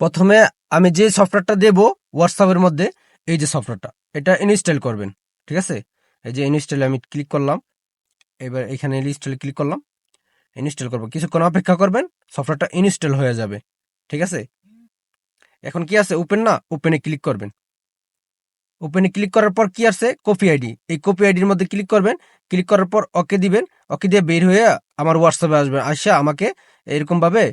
প্রথমে আমি যে সফটওয়্যারটা দেব হোয়াটসঅ্যাপের মধ্যে, এই যে সফটওয়্যারটা, এটা ইনস্টল করবেন, ঠিক আছে? এই যে ইনস্টলে আমি ক্লিক করলাম, এবার এখানে ইনস্টলে ক্লিক করলাম ইনস্টল করব। কিছুক্ষণ অপেক্ষা করবেন, সফটওয়্যারটা ইনস্টল হয়ে যাবে, ঠিক আছে? এখন কি আছে? ওপেন না? ওপেনে ক্লিক করবেন। ওপেনে ক্লিক করার পর কি আছে? কপি আইডি এই কপি আইডির মধ্যে ক্লিক করবেন ক্লিক করার পর ওকে দিবেন ওকে দিয়ে বের হয়ে আমার হোয়াটসঅ্যাপে আসবেন। আসে আমাকে এরকম ভাবে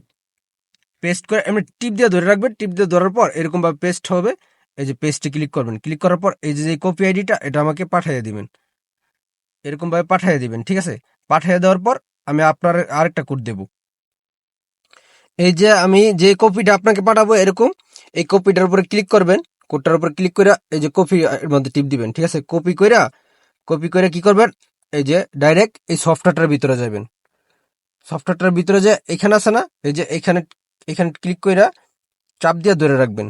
পেস্ট করে এমনি টিপ দিয়ে ধরে রাখবেন টিপ দিয়ে ধরার পর এরকমভাবে পেস্ট হবে। এই যে পেস্টে ক্লিক করবেন ক্লিক করার পর এই যে কপি আইডিটা এটা আমাকে পাঠিয়ে দিবেন। এরকমভাবে পাঠিয়ে দিবেন, ঠিক আছে? পাঠিয়ে দেওয়ার পর আমি আপনার আরেকটা কোড দেব। এই যে আমি যে কপিটা আপনাকে পাঠাবো এরকম, এই কপিটার উপরে ক্লিক করবেন। কোডটার উপর ক্লিক করে এই যে কপি এর মধ্যে টিপ দিবেন, ঠিক আছে? কপি কইরা কপি করে কি করবেন? এই যে ডাইরেক্ট এই সফটওয়্যারটার ভিতরে যাবেন সফটওয়্যারটার ভিতরে যে এখানে আছে না, এই যে এখানে এখানে ক্লিক কইরা চাপ দিয়ে ধরে রাখবেন।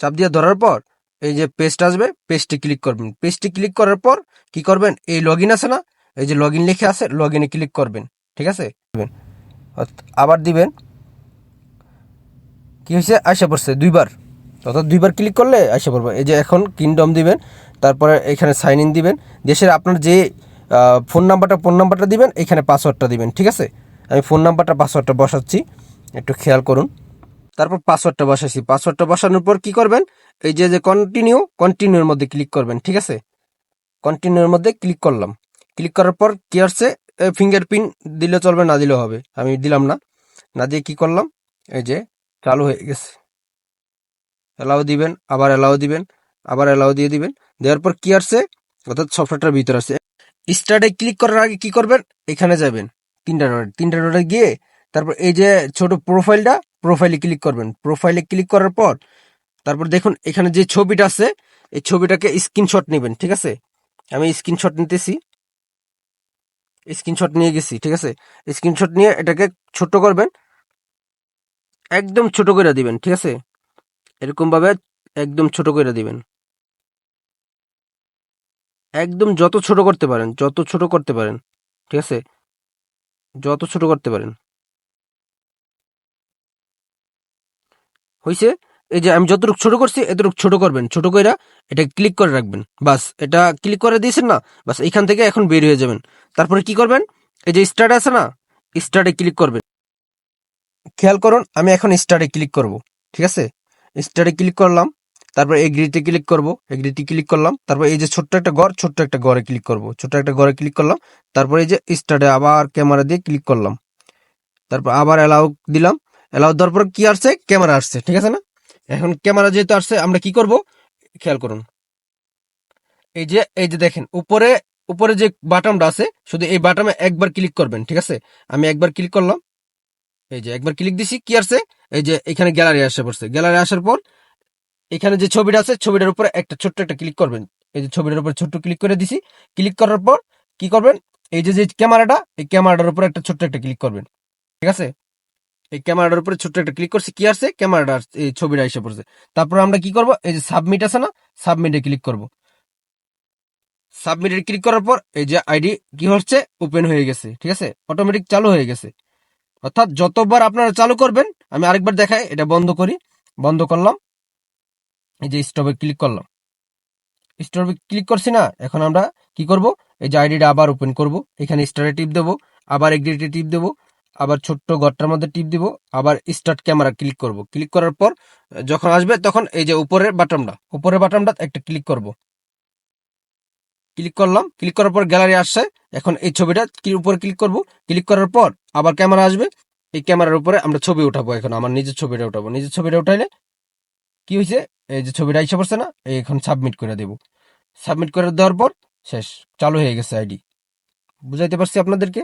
চাপ দিয়ে ধরার পর এই যে পেস্ট আসবে পেস্টে ক্লিক করবেন। পেস্টে ক্লিক করার পর কি করবেন? এই লগ ইন আছে না? এই যে লগ ইন লিখে আছে লগ ইনে ক্লিক করবেন। ঠিক আছে? আবার দিবেন। কি হয়েছে আসা পড়ছে দুইবার। অর্থাৎ দুইবার ক্লিক করলে আসা পড়বে। এই যে এখন কিংডম দিবেন, তারপরে এখানে সাইন ইন দিবেন। দেশের আপনার যে ফোন নাম্বারটা ফোন নাম্বারটা দিবেন, এখানে পাসওয়ার্ডটা দিবেন। ঠিক আছে? আমি ফোন নাম্বারটা পাসওয়ার্ডটা বসাচ্ছি। একটু খেয়াল করুন। তারপর পাসওয়ার্ডটা বসাইছি। পাসওয়ার্ডটা বসানোর পর কি করবেন? এই যে যে কন্টিনিউ কন্টিনিউর মধ্যে ক্লিক করবেন, ঠিক আছে? কন্টিনিউর মধ্যে ক্লিক করলাম। ক্লিক করার পর কি আসছে? ফিঙ্গারপ্রিন্ট দিলে চলবে, না দিলেও হবে। আমি দিলাম না। না দিয়ে কি করলাম? এই যে, চালু হয়ে গেছে। অ্যালাউ দিবেন, আবার অ্যালাউ দিবেন, আবার অ্যালাউ দিয়ে দিবেন। দেওয়ার পর কি আসছে? অর্থাৎ সফটওয়্যারটার ভিতরে আসছে। স্টার্টে ক্লিক করার আগে কি করবেন? এখানে যাবেন, তিনটা ডটে তিনটা ডটে গিয়ে তারপর এই যে ছোট প্রোফাইলটা প্রোফাইলে ক্লিক করবেন। প্রোফাইলে ক্লিক করার পর, তারপর দেখুন এখানে যে ছবিটা আছে, এই ছবিটাকে স্ক্রিনশট নেবেন, ঠিক আছে? আমি স্ক্রিনশট নিতেছি। স্ক্রিনশট নিয়ে গেছি, ঠিক আছে? স্ক্রিনশট নিয়ে এটাকে ছোট করবেন। একদম ছোট করে দিবেন, ঠিক আছে? এরকম ভাবে একদম ছোট করে দিবেন। একদম যত ছোট করতে পারেন, যত ছোট করতে পারেন, ঠিক আছে? যত ছোট করতে পারেন। হইছে, এই যে আমি যতটুকু ছোট করছি, এতটুকু ছোট করবেন। ছোট কইরা এটা ক্লিক করে রাখবেন। বাস, এটা ক্লিক করে দিয়েছেন না, বাস এখান থেকে এখন বের হয়ে যাবেন। তারপরে কি করবেন? এই যে স্টার্ট আছে না স্টার্টে ক্লিক করবেন। খেয়াল করুন, আমি এখন স্টার্টে ক্লিক করব, ঠিক আছে? স্টার্টে ক্লিক করলাম, তারপর এগ্রিতে ক্লিক করব এগ্রিতে ক্লিক করলাম, তারপর এই যে ছোট্ট একটা ঘর, ছোট্ট একটা ঘরে ক্লিক করব। ছোট্ট একটা ঘরে ক্লিক করলাম, তারপর এই যে স্টার্টে আবার ক্যামেরা দিয়ে ক্লিক করলাম। তারপর আবার অ্যালাউ দিলাম অ্যালাউ দেওয়ার পর কি আসছে? ক্যামেরা আসছে, ঠিক আছে না? এখন ক্যামেরা যেহেতু আসছে, আমরা কি করব? খেয়াল করুন। এই যে এই যে দেখেন, উপরে উপরে যে বাটনটা আছে, শুধু এই বাটনে একবার ক্লিক করবেন, ঠিক আছে? আমি একবার ক্লিক করলাম। এই যে, একবার ক্লিক দিছি, কি আসছে? এই যে, এখানে গ্যালারি আসে পড়ছে। গ্যালারি আসার পর এখানে যে ছবিটা আছে, ছবিটার উপরে একটা ছোট্ট একটা ক্লিক করবেন। এই যে, ছবিটার উপরে ছোট্ট ক্লিক করে দিছি। ক্লিক করার পর কি করবেন? এই যে যে ক্যামেরাটা, এই ক্যামেরাটার উপরে একটা ছোট্ট একটা ক্লিক করবেন, ঠিক আছে? এই ক্যামেরাটার উপরে ছোট্ট একটা ক্লিক করছি, কি আসছে? ক্যামেরাটা এই ছবিটা এসে পড়ছে। তারপর আমরা কি করব? এই যে সাবমিট আছে না? সাবমিটে ক্লিক করব। সাবমিটে ক্লিক করার পর এই যে আইডি কি হচ্ছে? ওপেন হয়ে গেছে, ঠিক আছে? অটোমেটিক চালু হয়ে গেছে। অর্থাৎ যতবার আপনারা চালু করবেন, আমি আরেকবার দেখাই, এটা বন্ধ করি, বন্ধ করলাম। এই যে স্টপে ক্লিক করলাম। স্টপে ক্লিক করছি না, এখন আমরা কি করব? এই যে আইডিটা আবার ওপেন করব। এখানে স্টারে টিপ দেবো, আবার এগ্রিটে টিপ দেবো। আবার ছোট্ট ঘরটার মধ্যে টিপ দিব, আবার স্টার্ট ক্যামেরা ক্লিক করব। ক্লিক করার পর, যখন আসবে তখন এই যে উপরের বাটনটা উপরের বাটনটা একটা ক্লিক করব। ক্লিক করলাম ক্লিক করার পর গ্যালারি আসছে, এখন এই ছবিটা উপরে ক্লিক করব? ক্লিক করার পর আবার ক্যামেরা আসবে, এই ক্যামেরার উপরে আমরা ছবি উঠাবো এখন, আমার নিজের ছবিটা উঠাবো। নিজের ছবিটা উঠাইলে কি হয়েছে এই যে ছবিটা এসে পড়ছে না, এই এখন সাবমিট করে দেব। সাবমিট করে দেওয়ার পর, শেষ, চালু হয়ে গেছে আইডি বুঝাইতে পারছি আপনাদেরকে?